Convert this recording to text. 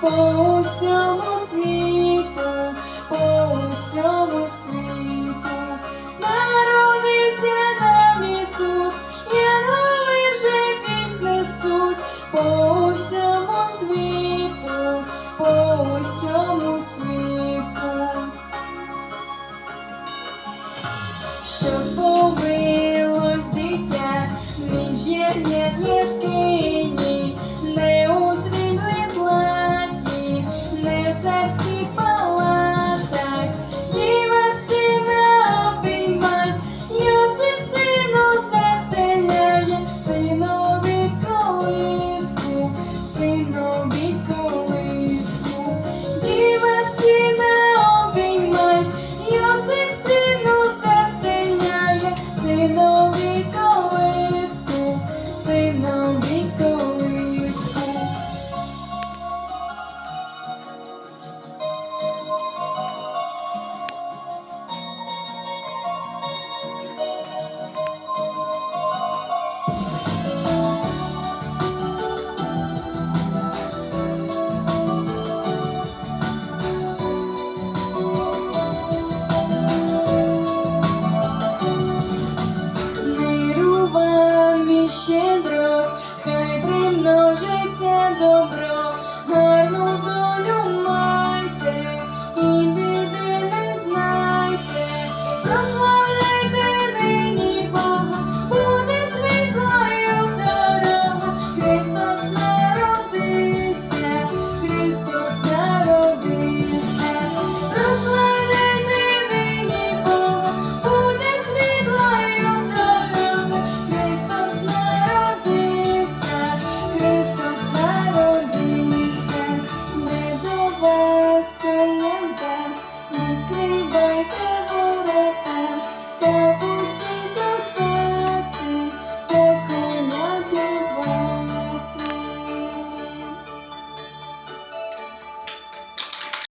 по усьому світу, по усьому світу, народився нам Ісус, єдиний вже пісне суть, по усьому світу, по усьому світу. Що